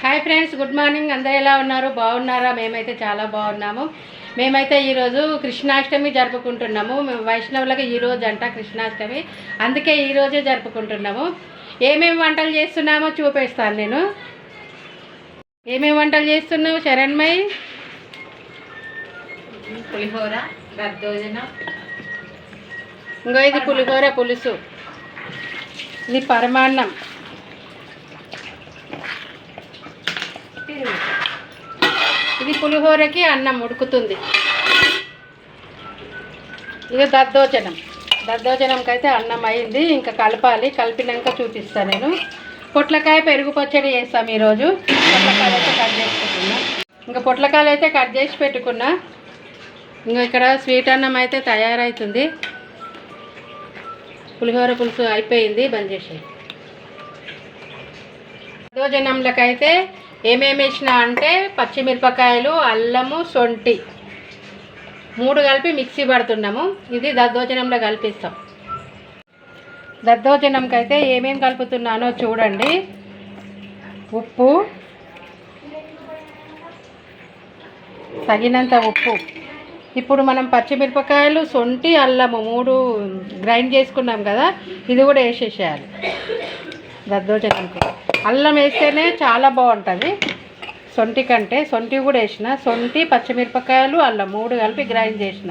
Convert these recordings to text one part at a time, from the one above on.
Hi friends good morning అందరూ ఎలా ఉన్నారు? బాగున్నారా? మేమైతే చాలా బాగున్నాము. మేమైతే ఈరోజు కృష్ణాష్టమి జరుపుకుంటున్నాము. మేము వైష్ణవులకు ఈ రోజు అంట కృష్ణాష్టమి. అందుకే ఈ రోజే జరుపుకుంటున్నాము. ఏమేమి వంటలు చేస్తున్నామో చూపిస్తాను నేను. ఏమేమి వంటలు చేస్తున్నావు శరణ్మయ్ పులిహోర దద్దోజనం ఇంకో ఇది పులిహోర పులుసు. ఇది పరమాన్నం పెరుగు ఇది పులిహోరకి అన్నం ఉడుకుతుంది. ఇది దద్దోజనం. దద్దోజనంకి అయితే అన్నం అయింది. ఇంకా కలపాలి. కలిపినాక చూపిస్తాను నేను. పొట్లకాయ పెరుగు పచ్చడి చేస్తాం ఈరోజు. పొట్లకాయలు అయితే కట్ చేసుకుంటున్నా. ఇంకా పొట్లకాయలు అయితే కట్ చేసి పెట్టుకున్నా. ఇంకా ఇక్కడ స్వీట్ అన్నం అయితే తయారవుతుంది పులిహోర పులుసు అయిపోయింది. బంద్ చేసేయి. దోజనంలకైతే ఏమేమి వేసిన అంటే పచ్చిమిరపకాయలు అల్లము సొంటి. మూడు కలిపి మిక్సీ పడుతున్నాము. ఇది దద్దోజనంలో కలిపిస్తాం. దద్దోజనంకి అయితే ఏమేమి కలుపుతున్నానో చూడండి. ఉప్పు. తగినంత ఉప్పు. ఇప్పుడు మనం పచ్చిమిరపకాయలు సొంటి అల్లము మూడు గ్రైండ్ చేసుకున్నాం కదా ఇది కూడా వేసేసేయాలి. దద్దోజనంకి. అల్లం వేస్తేనే చాలా బాగుంటుంది. సొంటి కంటే సొంటి కూడా వేసిన. సొంటి పచ్చిమిరపకాయలు అల్లం మూడు కలిపి గ్రైండ్ చేసిన.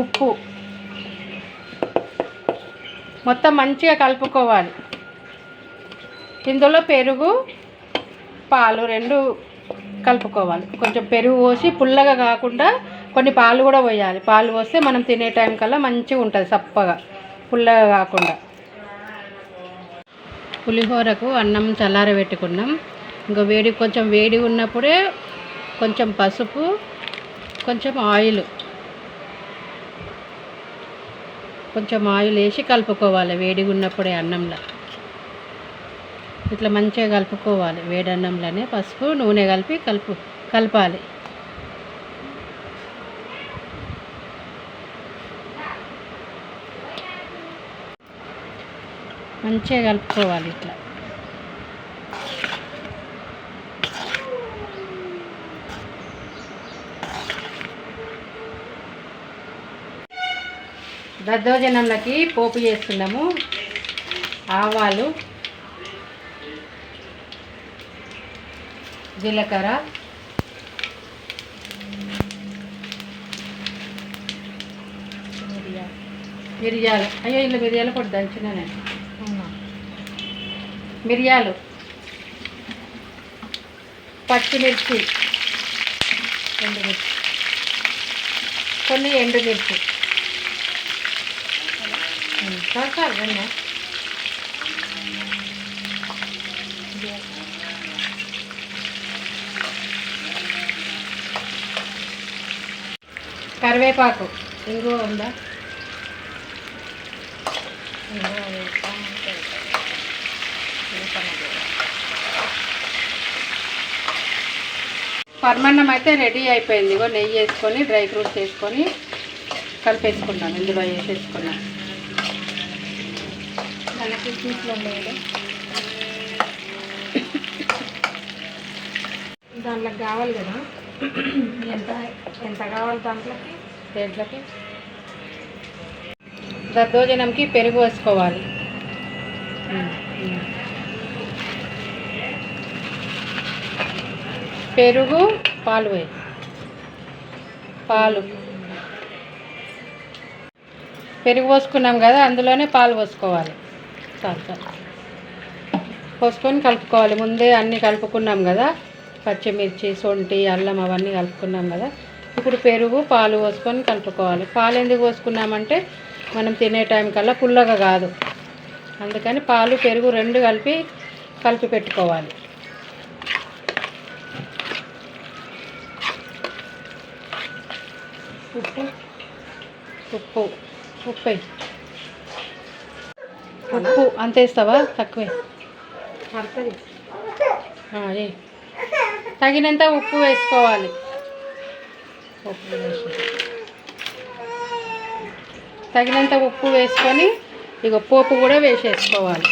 ఉప్పు. మొత్తం మంచిగా కలుపుకోవాలి. ఇందులో పెరుగు పాలు రెండు కలుపుకోవాలి. కొంచెం పెరుగు పోసి పుల్లగా కాకుండా కొన్ని పాలు కూడా పోయాలి. పాలు పోస్తే మనం తినే టైం కల్లా మంచిగా ఉంటుంది సప్పగా పుల్లగా కాకుండా. పులిహోరకు అన్నం చల్లారబెట్టుకున్నాం ఇంకా వేడి కొంచెం వేడి ఉన్నప్పుడే కొంచెం పసుపు కొంచెం ఆయిల్. కొంచెం ఆయిల్ వేసి కలుపుకోవాలి వేడిగా ఉన్నప్పుడే అన్నంలో. ఇట్లా మంచిగా కలుపుకోవాలి వేడి అన్నంలోనే పసుపు నూనె కలిపి కలుపు కలపాలి. మంచిగా కలుపుకోవాలి ఇట్లా. దద్దోజనంలోకి పోపు చేస్తున్నాము ఆవాలు జీలకర్ర మిరియాలు. అయ్యో ఇలా మిరియాలు కూడా దంచినానే. మిరియాలు పచ్చిమిర్చి ఎండుమిర్చి కొన్ని ఎండుమిర్చి. సార్ చాలు కరివేపాకు. ఇంగువ ఉందా? పర్మన్నం అయితే రెడీ అయిపోయింది. ఇగో నెయ్యి వేసుకొని డ్రై ఫ్రూట్స్ వేసుకొని కలిపేసుకున్నాం ఇందులో వేసేసుకున్నాం. దాంట్లోకి కావాలి కదా? ఎంత ఎంత కావాలి దాంట్లోకి? దేంట్లోకి? దద్దోజనంకి పెరుగు వేసుకోవాలి. పెరుగు పాలు వేయి పాలు. పెరుగు పోసుకున్నాం కదా అందులోనే పాలు పోసుకోవాలి. చాలు చాలు. పోసుకొని కలుపుకోవాలి. ముందే అన్నీ కలుపుకున్నాం కదా పచ్చిమిర్చి సొంటి అల్లం అవన్నీ కలుపుకున్నాం కదా. ఇప్పుడు పెరుగు పాలు పోసుకొని కలుపుకోవాలి. పాలు ఎందుకు పోసుకున్నామంటే మనం తినే టైం కల్లా పుల్లగా కాదు. అందుకని పాలు పెరుగు రెండు కలిపి కలిపి పెట్టుకోవాలి. ఉప్పు ఉప్పు. ఉప్పు. ఉప్పు. అంత వేస్తావా? తక్కువే. వేయి. తగినంత ఉప్పు వేసుకోవాలి. ఉప్పు తగినంత ఉప్పు వేసుకొని ఇక పోపు కూడా వేసేసుకోవాలి.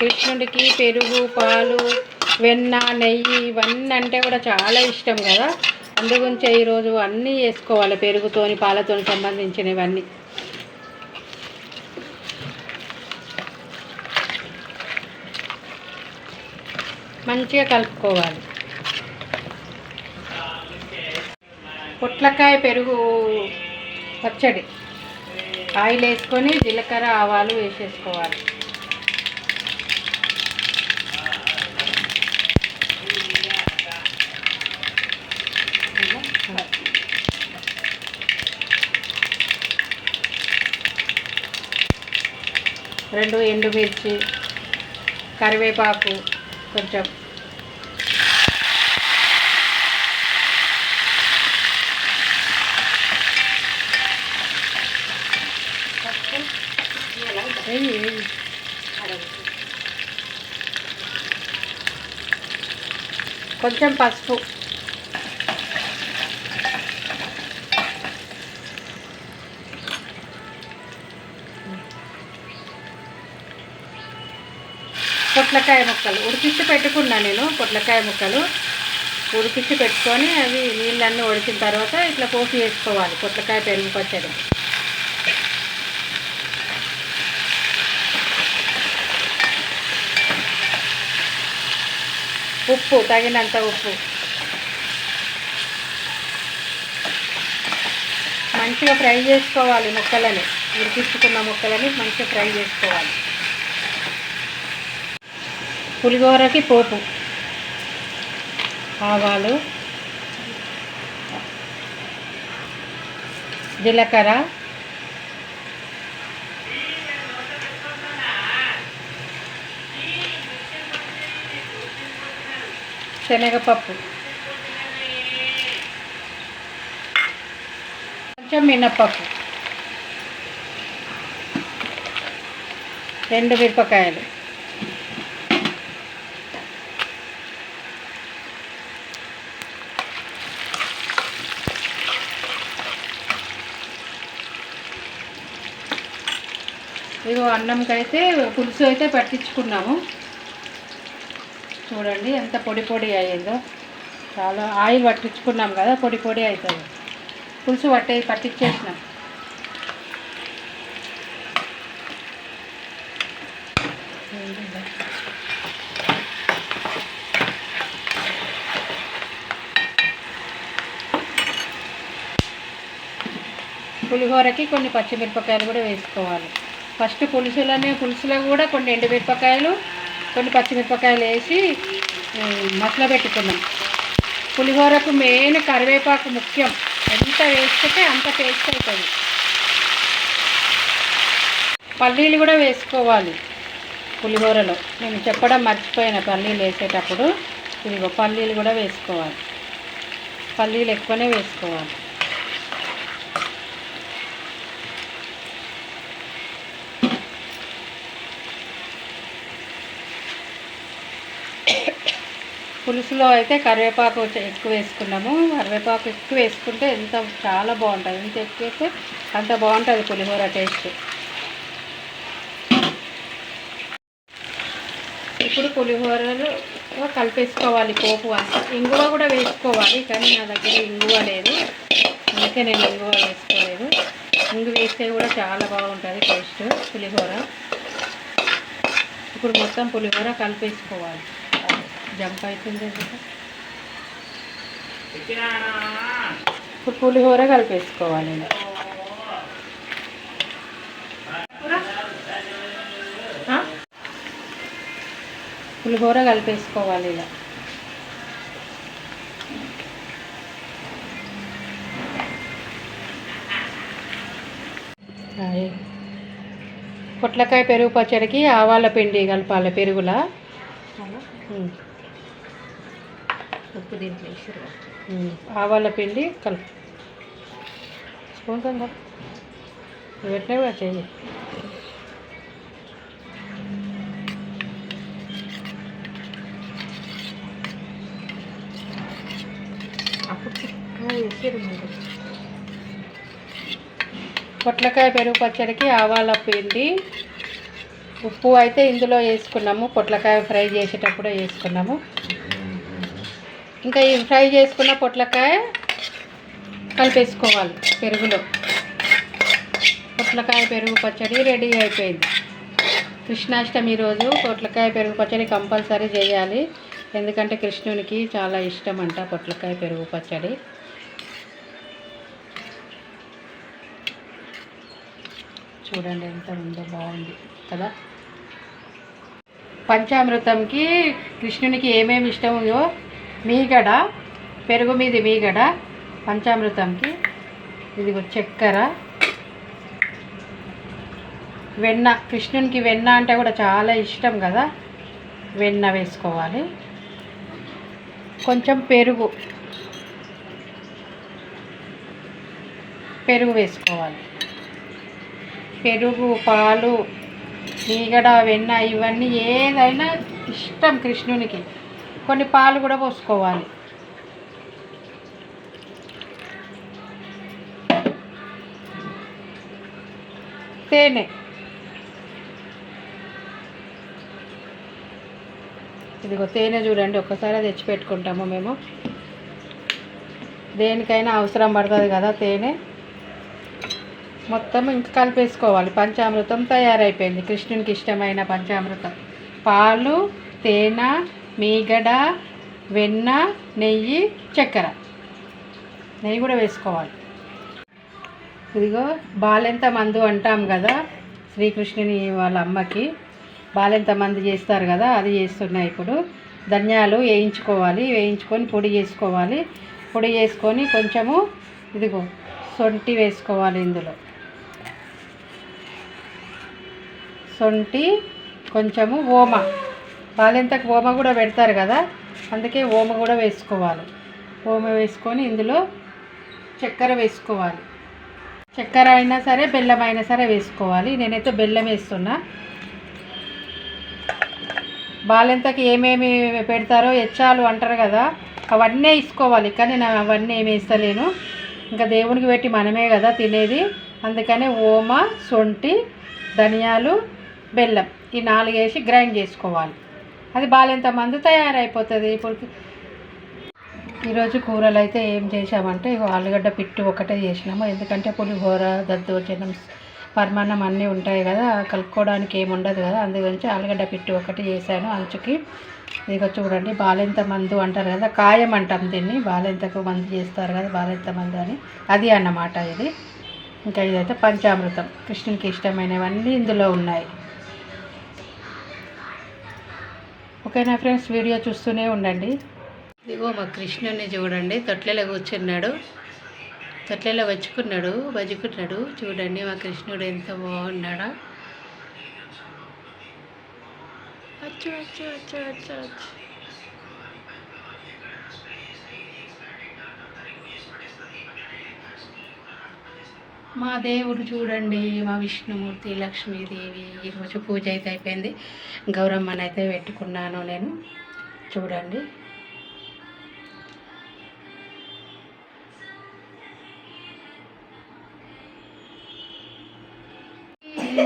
కృష్ణుడికి పెరుగు పాలు వెన్న నెయ్యి ఇవన్నీ అంటే కూడా చాలా ఇష్టం కదా. అందుగురించే ఈరోజు అన్నీ వేసుకోవాలి పెరుగుతోని పాలతోని సంబంధించినవన్నీ. మంచిగా కలుపుకోవాలి. పొట్లకాయ పెరుగు పచ్చడి. ఆయిల్ వేసుకొని జీలకర్ర ఆవాలు వేసేసుకోవాలి. రెండు ఎండుమిర్చి కరివేపాకు కొంచెం. కొంచెం పసుపు పొట్లకాయ ముక్కలు. ఉడికించి పెట్టుకున్నా నేను పొట్లకాయ ముక్కలు. ఉడికించి పెట్టుకొని అవి నీళ్ళన్నీ ఉడికిన తర్వాత ఇట్లా పోసి వేసుకోవాలి పొట్లకాయ పెరుగు పచ్చడి. ఉప్పు తగినంత ఉప్పు. మంచిగా ఫ్రై చేసుకోవాలి ముక్కలని ఉడికించుకున్న ముక్కలని మంచిగా ఫ్రై చేసుకోవాలి. పులిహోరకి పోపు. ఆవాలు జీలకర్ర శనగపప్పు. కొంచెం మినప్పప్పు రెండు మిరపకాయలు. ఇగో అన్నంకి అయితే పులుసు అయితే పట్టించుకున్నాము. చూడండి ఎంత పొడి పొడి అయ్యిందో. చాలా ఆయిల్ పట్టించుకున్నాం కదా పొడి పొడి అవుతుంది పులుసు పట్టే పట్టించేసినాం. పులిహోరకి కొన్ని పచ్చిమిరపకాయలు కూడా వేసుకోవాలి. ఫస్ట్ పులుసులోనే పులుసులో కూడా కొన్ని ఎండుమిరపకాయలు కొన్ని పచ్చిమిరపకాయలు వేసి మసల పెట్టుకున్నాం. పులిహోరకు మెయిన్ కరివేపాకు ముఖ్యం. ఎంత వేస్తే అంత టేస్ట్ అవుతుంది. పల్లీలు కూడా వేసుకోవాలి పులిహోరలో. నేను చెప్పడం మర్చిపోయిన పల్లీలు వేసేటప్పుడు. ఇదిగో పల్లీలు కూడా వేసుకోవాలి. పల్లీలు ఎక్కువనే వేసుకోవాలి. పులుసులో అయితే కరివేపాకు ఎక్కువ వేసుకున్నాము. కరివేపాకు ఎక్కువ వేసుకుంటే ఎంత చాలా బాగుంటుంది. ఎంత ఎక్కువ వేస్తే అంత బాగుంటుంది పులిహోర టేస్ట్. ఇప్పుడు పులిహోరలో కలిపేసుకోవాలి పోపు అంతా ఇంగువ కూడా వేసుకోవాలి కానీ నా దగ్గర ఇంగువ లేదు. అందుకే నేను ఇంగువ వేసుకోలేదు. ఇంగు వేస్తే కూడా చాలా బాగుంటుంది టేస్ట్ పులిహోర. ఇప్పుడు మొత్తం పులిహోర కలిపేసుకోవాలి. జంప్ అవుతుంది? ఇప్పుడు పులిహోర కలిపేసుకోవాలి? పులిహోర కలిపేసుకోవాలి ఇలా. పొట్లకాయ పెరుగు పచ్చడికి ఆవాల పిండి కలపాలి పెరుగులా. ఉప్పు దీంట్లో ఉమ్. ఆవాల పిండి కలుపు. స్పూన్ కదా నువ్వు పెట్టినవి మీరు పొట్లకాయ పెరుగు పచ్చడికి ఆవాల పిండి. ఉప్పు అయితే ఇందులో వేసుకున్నాము. పొట్లకాయ ఫ్రై చేసేటప్పుడే వేసుకున్నాము. ఇంకా ఈ ఫ్రై చేసుకున్న పొట్లకాయ కలిపేసుకోవాలి పెరుగులో. పొట్లకాయ పెరుగు పచ్చడి రెడీ అయిపోయింది. కృష్ణాష్టమి రోజు పొట్లకాయ పెరుగు పచ్చడి కంపల్సరీ చేయాలి. ఎందుకంటే కృష్ణునికి చాలా ఇష్టం అంట పొట్లకాయ పెరుగు పచ్చడి. చూడండి ఎంత ఉందో బాగుంది కదా. పంచామృతంకి కృష్ణునికి ఏమేమి ఇష్టమో మీగడ పెరుగు మీది మీగడ పంచామృతంకి ఇదిగో చక్కెర. వెన్న కృష్ణునికి వెన్న అంటే కూడా చాలా ఇష్టం కదా. వెన్న వేసుకోవాలి. కొంచెం పెరుగు. పెరుగు వేసుకోవాలి. పెరుగు పాలు మీగడ వెన్న ఇవన్నీ ఏదైనా ఇష్టం కృష్ణునికి. కొన్ని పాలు కూడా పోసుకోవాలి. తేనె. ఇదిగో తేనె చూడండి ఒక్కసారి తెచ్చి పెట్టుకుంటాము మేము. దేనికైనా అవసరం పడుతుంది కదా తేనె. మొత్తం ఇంకా కలిపేసుకోవాలి. పంచామృతం తయారైపోయింది. కృష్ణునికి ఇష్టమైన పంచామృతం. పాలు తేనె మీగడ వెన్న నెయ్యి చక్కెర. నెయ్యి కూడా వేసుకోవాలి. ఇదిగో బాలెంత మందు అంటాం కదా శ్రీకృష్ణుని వాళ్ళ అమ్మకి. బాలెంత మంది చేస్తారు కదా అది చేస్తున్నాయి ఇప్పుడు. ధనియాలు వేయించుకోవాలి వేయించుకొని పొడి చేసుకోవాలి. పొడి చేసుకొని కొంచెము ఇదిగో సొంటి వేసుకోవాలి ఇందులో. సొంటి కొంచెము ఓమ. బాలింతకు ఓమ కూడా పెడతారు కదా అందుకే ఓమ కూడా వేసుకోవాలి. ఓమ వేసుకొని ఇందులో చక్కెర వేసుకోవాలి. చక్కెర అయినా సరే బెల్లం అయినా సరే వేసుకోవాలి. నేనైతే బెల్లం వేస్తున్నా. బాలెంతకి ఏమేమి పెడతారో ఎచ్చాలు అంటారు కదా అవన్నీ వేసుకోవాలి. కానీ నేను అవన్నీ ఏమి వేస్తలేను. ఇంకా దేవునికి పెట్టి మనమే కదా తినేది. అందుకనే ఓమ సొంటి ధనియాలు బెల్లం ఈ నాలుగు వేసి గ్రైండ్ చేసుకోవాలి. అది బాలెంత మందు తయారైపోతుంది. ఇప్పుడు ఈరోజు కూరలు అయితే ఏం చేసామంటే ఆలుగడ్డ పిట్టు ఒకటే చేసినాము. ఎందుకంటే పులిహోర దద్దోజనం పరమాన్నం అన్నీ ఉంటాయి కదా కలుపుకోవడానికి ఏమి ఉండదు కదా. అందుగురించి ఆలుగడ్డ పిట్టు ఒకటి చేశాను అంచుకి. ఇదిగో చూడండి బాలెంత మందు అంటారు కదా కాయం అంటాం దీన్ని. బాలెంతకు మందు చేస్తారు కదా బాలెంత మందు అని. అది అన్నమాట ఇది. ఇంకా ఇదైతే పంచామృతం. కృష్ణునికి ఇష్టమైనవన్నీ ఇందులో ఉన్నాయి. ఓకేనా ఫ్రెండ్స్ వీడియో చూస్తూనే ఉండండి. ఇదిగో మా కృష్ణుని చూడండి. తొట్లలో కూర్చున్నాడు. తొట్లలో వచ్చుకున్నాడు బజుకున్నాడు చూడండి మా కృష్ణుడు ఎంత బాగున్నాడా. అచ్చు అచ్చు అచ్చు అచ్చు అచ్చు. మా దేవుడు చూడండి మా విష్ణుమూర్తి లక్ష్మీదేవి ఈరోజు పూజ అయితే అయిపోయింది. గౌరమ్మని అయితే పెట్టుకున్నాను నేను. చూడండి.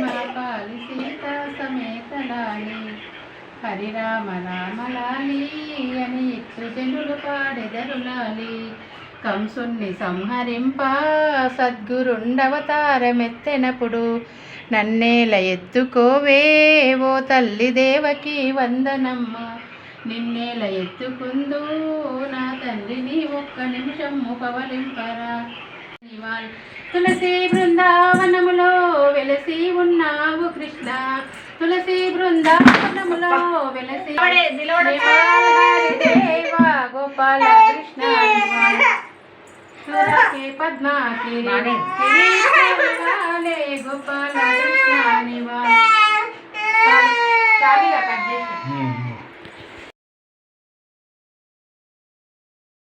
మా సీత సమేతలాలి హరిరామ రామలాలి అని జనులు పాడెదరులాలి. కంసుణ్ణి సంహరింప సద్గురుండవతారమెత్తెనప్పుడు నన్నేల ఎత్తుకోవే ఓ తల్లి దేవకి వందనమ్మ. నిన్నేల ఎత్తుకుందు నా తండ్రిని ఒక్క నిమిషం పవలింపరా. తులసి బృందావనములో వెలసి ఉన్నావు కృష్ణ. తులసి బృందావనములో వెలసి దేవా గోపాల కృష్ణ. सुधा के पद्मा के वाले गोपाल कृष्ण निवास